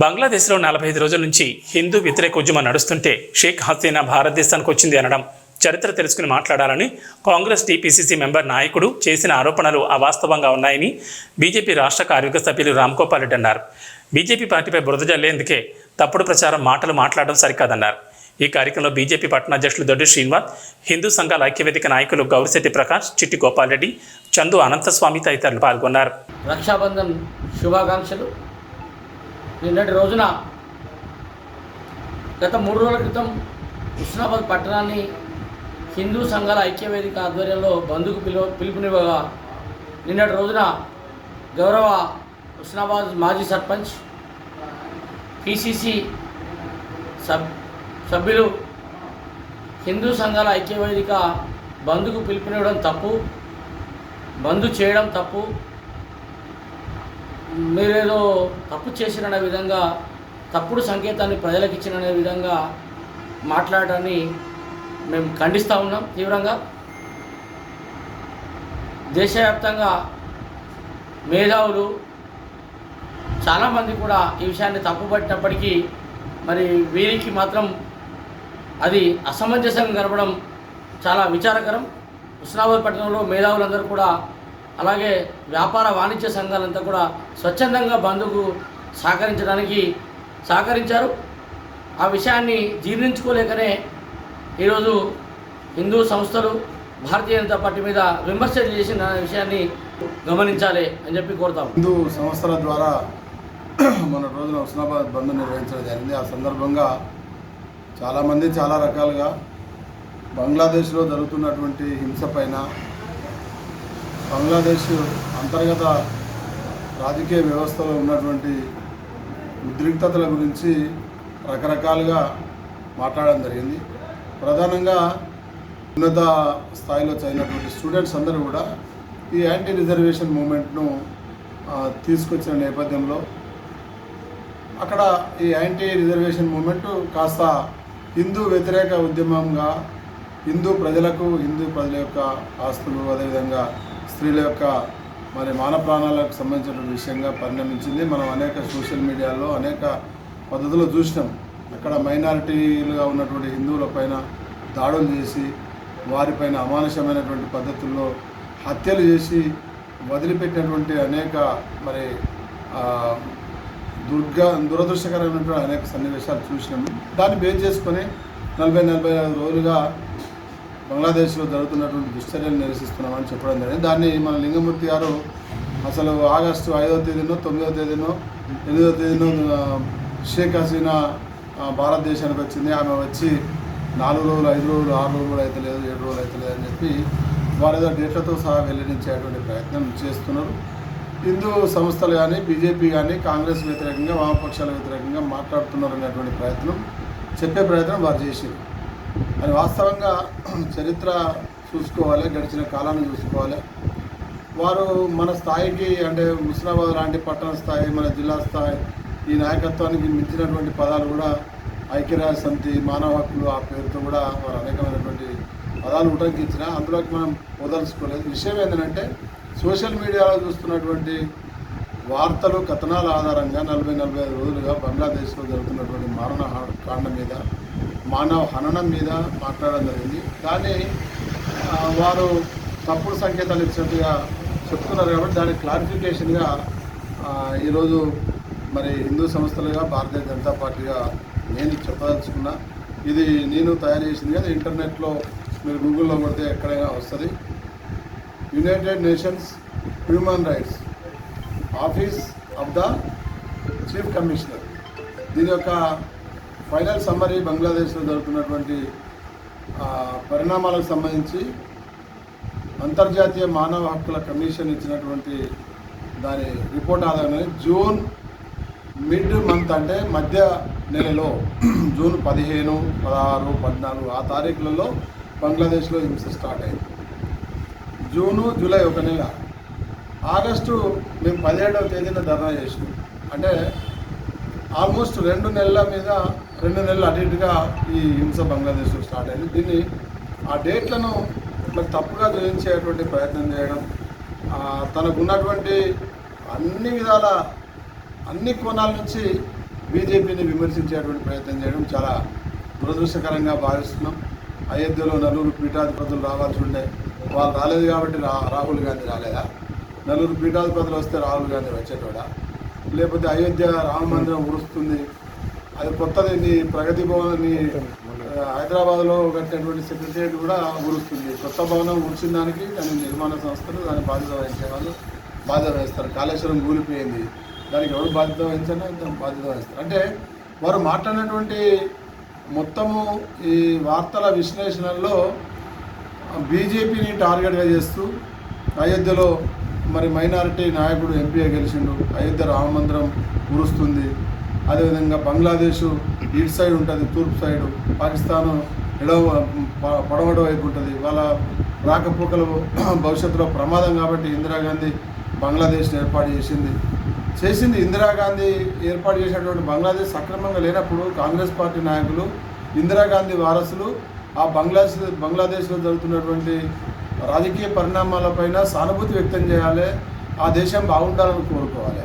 బంగ్లాదేశ్లో నలభై ఐదు రోజుల నుంచి హిందూ వ్యతిరేక ఉద్యమం నడుస్తుంటే షేక్ హసీనా భారతదేశానికి వచ్చింది అనడం చరిత్ర తెలుసుకుని మాట్లాడాలని కాంగ్రెస్ టీపీసీసీ మెంబర్ నాయకుడు చేసిన ఆరోపణలు అవాస్తవంగా ఉన్నాయని బీజేపీ రాష్ట్ర కార్మిక సభ్యులు రామ్గోపాల్ రెడ్డి అన్నారు. బీజేపీ పార్టీపై బురద జల్లేందుకే తప్పుడు ప్రచారం మాటలు మాట్లాడడం సరికాదన్నారు. ఈ కార్యక్రమంలో బీజేపీ పట్టణ అధ్యక్షులు దొడ్డి శ్రీనివాస్ హిందూ సంఘాల ఐక్యవేదిక నాయకులు గౌరిశెట్టి ప్రకాష్ చిట్టి గోపాల్ రెడ్డి చందు అనంతస్వామి తదితరులు పాల్గొన్నారు. రక్షాబంధన్ శుభాకాంక్షలు. నిన్నటి రోజున గత మూడు రోజుల క్రితం హుస్నాబాద్ పట్టణాన్ని హిందూ సంఘాల ఐక్యవేదిక ఆధ్వర్యంలో బంధుకు పిలువ పిలుపునివ్వగా నిన్నటి రోజున గౌరవ హుస్నాబాద్ మాజీ సర్పంచ్ పిసిసి సబ్ సభ్యులు హిందూ సంఘాల ఐక్యవేదిక బంధుకు పిలుపునివ్వడం తప్పు బంధు చేయడం తప్పు మీరేదో తప్పు చేసిరనే విధంగా తప్పుడు సంకేతాన్ని ప్రజలకు ఇచ్చిననే విధంగా మాట్లాడటాన్ని మేము ఖండిస్తూ ఉన్నాం తీవ్రంగా. దేశవ్యాప్తంగా మేధావులు చాలామంది కూడా ఈ విషయాన్ని తప్పుపట్టినప్పటికీ మరి వీరికి మాత్రం అది అసమంజసంగా కనపడం చాలా విచారకరం. హుస్నాబాద్ పట్టణంలో మేధావులందరూ కూడా అలాగే వ్యాపార వాణిజ్య సంఘాలంతా కూడా స్వచ్ఛందంగా బంధుకు సహకరించడానికి సహకరించారు. ఆ విషయాన్ని జీర్ణించుకోలేకనే ఈరోజు హిందూ సంస్థలు భారతీయ జనతా పార్టీ మీద విమర్శలు చేసిన విషయాన్ని గమనించాలి అని చెప్పి కోరుతాం. హిందూ సంస్థల ద్వారా మన రోజున హుస్నాబాద్ బంద్ నిర్వహించడం జరిగింది. ఆ సందర్భంగా చాలామంది చాలా రకాలుగా బంగ్లాదేశ్లో జరుగుతున్నటువంటి హింస పైన బంగ్లాదేశ్ అంతర్గత రాజకీయ వ్యవస్థలో ఉన్నటువంటి ఉద్రిక్తతల గురించి రకరకాలుగా మాట్లాడడం జరిగింది. ప్రధానంగా ఉన్నత స్థాయిలో చదివినటువంటి స్టూడెంట్స్ అందరూ కూడా ఈ యాంటీ రిజర్వేషన్ మూమెంట్ను తీసుకొచ్చిన నేపథ్యంలో అక్కడ ఈ యాంటీ రిజర్వేషన్ మూమెంట్ కాస్త హిందూ వ్యతిరేక ఉద్యమంగా హిందూ ప్రజలకు హిందూ ప్రజల యొక్క ఆస్తులు అదేవిధంగా స్త్రీల యొక్క మరి మాన ప్రాణాలకు సంబంధించిన విషయంగా పరిణమించింది. మనం అనేక సోషల్ మీడియాలో అనేక పద్ధతులు చూసినాం. అక్కడ మైనారిటీలుగా ఉన్నటువంటి హిందువుల పైన దాడులు చేసి వారిపైన అమానుషమైనటువంటి పద్ధతుల్లో హత్యలు చేసి వదిలిపెట్టినటువంటి అనేక మరి దుర్గా దురదృష్టకరమైనటువంటి అనేక సన్నివేశాలు చూసినాము దాన్ని బేస్ చేసుకొని నలభై నలభై ఐదు రోజులుగా బంగ్లాదేశ్లో జరుగుతున్నటువంటి దుశ్చర్యలు నిరసిస్తున్నామని చెప్పడం జరిగింది. దాన్ని మన లింగమూర్తి గారు అసలు ఆగస్టు ఐదవ తేదీనో తొమ్మిదో తేదీనో ఎనిమిదో తేదీనో షేక్ హసీనా భారతదేశానికి వచ్చింది. ఆమె వచ్చి నాలుగు రోజులు ఐదు రోజులు ఆరు రోజులు కూడా అయితే లేదు ఏడు రోజులు అయితే లేదని చెప్పి వారి ఏదో డేట్లతో సహా వెల్లడించేటువంటి ప్రయత్నం చేస్తున్నారు. హిందూ సంస్థలు కానీ బీజేపీ కానీ కాంగ్రెస్ వ్యతిరేకంగా వామపక్షాల వ్యతిరేకంగా మాట్లాడుతున్నారు అనేటువంటి ప్రయత్నం చెప్పే ప్రయత్నం వారు చేసారు అది వాస్తవంగా చరిత్ర చూసుకోవాలి గడిచిన కాలాన్ని చూసుకోవాలి. వారు మన స్థాయికి అంటే ముస్లాబాద్ లాంటి పట్టణ స్థాయి మన జిల్లా స్థాయి ఈ నాయకత్వానికి మించినటువంటి పదాలు కూడా ఐక్యరాజ్య సమితి మానవ హక్కులు ఆ పేరుతో కూడా వారు అనేకమైనటువంటి పదాలు ఉటంకించిన అందులోకి మనం వదలుచుకోలేదు. విషయం ఏంటంటే సోషల్ మీడియాలో చూస్తున్నటువంటి వార్తలు కథనాల ఆధారంగా నలభై నలభై ఐదు రోజులుగా బంగ్లాదేశ్లో జరుగుతున్నటువంటి మారణ కాండ మీద మానవ హననం మీద మాట్లాడడం జరిగింది. కానీ వారు తప్పుడు సంకేతాలు ఇచ్చినట్టుగా చెప్తున్నారు కాబట్టి దాని క్లారిఫికేషన్గా ఈరోజు మరి హిందూ సంస్థలుగా భారతీయ జనతా పార్టీగా నేను చెప్పదలుచుకున్నా. ఇది నేను తయారు చేసింది కదా ఇంటర్నెట్లో మీరు గూగుల్లో కొడితే ఎక్కడైనా వస్తుంది. United Nations human rights office of the chief commissioner. దీని యొక్క ఫైనల్ సమ్మరీ బంగ్లాదేశ్లో జరుగుతున్నటువంటి పరిణామాలకు సంబంధించి అంతర్జాతీయ మానవ హక్కుల కమిషన్ ఇచ్చినటువంటి దాని రిపోర్ట్ ఆధారంగా జూన్ మిడ్ మంత్ అంటే మధ్య నెలలో జూన్ పదిహేను పదహారు పద్నాలుగు ఆ తారీఖులలో బంగ్లాదేశ్లో హింస స్టార్ట్ అయింది. జూను జూలై ఒక నెల. ఆగస్టు మేము పదిహేడవ తేదీన ధర్నా చేసినాం. అంటే ఆల్మోస్ట్ రెండు నెలల మీద రెండు నెలలు అటు ఇటుగా ఈ హింస బంగ్లాదేశ్లో స్టార్ట్ అయింది. దీన్ని ఆ డేట్లను ఇట్లా తప్పుగా జయించేటువంటి ప్రయత్నం చేయడం తనకున్నటువంటి తనకు ఉన్నటువంటి అన్ని విధాల అన్ని కోణాల నుంచి బీజేపీని విమర్శించేటువంటి ప్రయత్నం చేయడం చాలా దురదృష్టకరంగా భావిస్తున్నాం. అయోధ్యలో నలుగురు పీఠాధిపతులు రావాల్సి ఉండే వాళ్ళు రాలేదు కాబట్టి రా రాహుల్ గాంధీ రాలేదా? నలుగురు పీఠాధిపతులు వస్తే రాహుల్ గాంధీ వచ్చేటోడా? లేకపోతే అయోధ్య రామ మందిరం ఉరుస్తుంది అది కొత్తది ప్రగతి భవన్ హైదరాబాద్లో కట్టినటువంటి సెక్రటరియట్ కూడా ఊరుస్తుంది కొత్త భవనం ఉరిచిన దానికి దాని నిర్మాణ సంస్థలు దాని బాధ్యత వహించే వాళ్ళు బాధ్యత వహిస్తారు. కాళేశ్వరం కూలిపోయింది. దానికి ఎవరు బాధ్యత వహించాలో దానికి బాధ్యత వహిస్తారు. అంటే వారు మాట్లాడినటువంటి మొత్తము ఈ వార్తల విశ్లేషణల్లో బీజేపీని టార్గెట్గా చేస్తూ అయోధ్యలో మరి మైనారిటీ నాయకుడు ఎంపీగా గెలిచిండు. అయోధ్య రామ మందిరం కురుస్తుంది అదేవిధంగా బంగ్లాదేశ్ ఇటు సైడ్ ఉంటుంది తూర్పు సైడు. పాకిస్తాన్ ఎడవ పడవడం వైపు ఉంటుంది. వాళ్ళ రాకపోకలు భవిష్యత్తులో ప్రమాదం కాబట్టి ఇందిరాగాంధీ బంగ్లాదేశ్ని ఏర్పాటు చేసింది. చేసింది ఇందిరాగాంధీ ఏర్పాటు చేసినటువంటి బంగ్లాదేశ్ సక్రమంగా లేనప్పుడు కాంగ్రెస్ పార్టీ నాయకులు ఇందిరాగాంధీ వారసులు ఆ బంగ్లాదేశ్ బంగ్లాదేశ్లో జరుగుతున్నటువంటి రాజకీయ పరిణామాలపైన సానుభూతి వ్యక్తం చేయాలి. ఆ దేశం బాగుండాలని కోరుకోవాలి.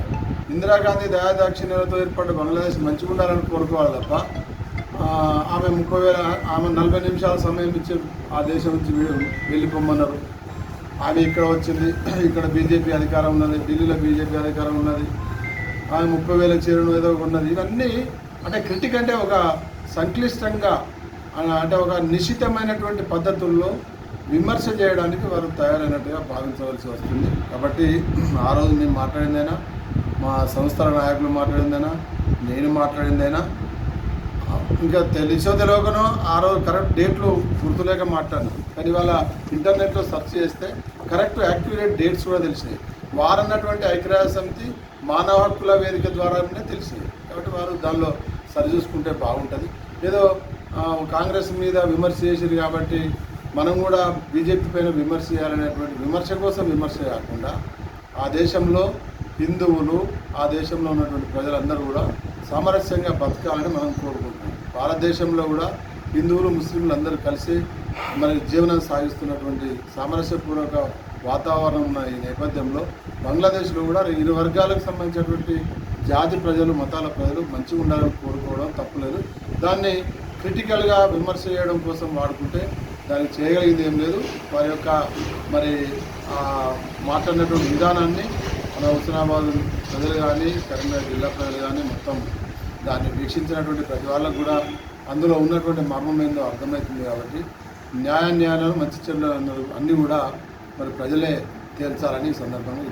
ఇందిరాగాంధీ దయాదాక్షిణ్యాలతో ఏర్పడ్డ బంగ్లాదేశ్ మంచిగా ఉండాలని కోరుకోవాలి తప్ప ఆమె ముప్పై వేల ఆమె నలభై నిమిషాల సమయం ఇచ్చి ఆ దేశం నుంచి వె- వెళ్ళిపోమన్నారు. ఆమె ఇక్కడ వచ్చింది. ఇక్కడ బీజేపీ అధికారం ఉన్నది. ఢిల్లీలో బీజేపీ అధికారం ఉన్నది. ఆమె ముప్పై వేల చీరను ఏదో ఒక ఉన్నది. ఇవన్నీ అంటే క్రిటిక్ అంటే ఒక సంక్లిష్టంగా అంటే ఒక నిశ్చితమైనటువంటి పద్ధతుల్లో విమర్శ చేయడానికి వారు తయారైనట్టుగా భావించవలసి వస్తుంది. కాబట్టి ఆ రోజు మేము మాట్లాడిందైనా మా సంస్థల నాయకులు మాట్లాడిందైనా నేను మాట్లాడిందైనా ఇంకా తెలిసో తెలియకనో ఆ రోజు కరెక్ట్ డేట్లు గుర్తులేక మాట్లాడినాం. కానీ వాళ్ళ ఇంటర్నెట్లో సెర్చ్ చేస్తే కరెక్ట్ యాక్యురేట్ డేట్స్ కూడా తెలిసినాయి. వారన్నటువంటి ఐక్యరాజ్య సమితి మానవ హక్కుల వేదిక ద్వారానే తెలిసింది కాబట్టి వారు దానిలో సరిచూసుకుంటే బాగుంటుంది. ఏదో కాంగ్రెస్ మీద విమర్శ చేసింది కాబట్టి మనం కూడా బీజేపీ పైన విమర్శ చేయాలనేటువంటి విమర్శ కోసం విమర్శ కాకుండా ఆ దేశంలో హిందువులు ఆ దేశంలో ఉన్నటువంటి ప్రజలందరూ కూడా సామరస్యంగా బతకాలని మనం కోరుకుంటున్నాం. భారతదేశంలో కూడా హిందువులు ముస్లింలు అందరూ కలిసి మన జీవనం సాగిస్తున్నటువంటి సామరస్యపూర్వక వాతావరణం ఉన్న ఈ నేపథ్యంలో బంగ్లాదేశ్లో కూడా ఇరు వర్గాలకు సంబంధించినటువంటి జాతి ప్రజలు మతాల ప్రజలు మంచిగా ఉండాలని కోరుకోవడం తప్పులేదు. దాన్ని క్రిటికల్గా విమర్శ చేయడం కోసం వాడుకుంటే దానికి చేయగలిగింది ఏం లేదు. వారి యొక్క మరి మాట్లాడినటువంటి విధానాన్ని మన హుస్నాబాద్ ప్రజలు కానీ కరీంనగర్ జిల్లా ప్రజలు కానీ మొత్తం దాన్ని వీక్షించినటువంటి ప్రతి వాళ్ళకు కూడా అందులో ఉన్నటువంటి మర్మం ఏందో అర్థమవుతుంది కాబట్టి న్యాయ న్యాయాలు మంచి చెడ్డలు అన్నీ కూడా మరి ప్రజలే తేల్చాలని ఈ సందర్భంగా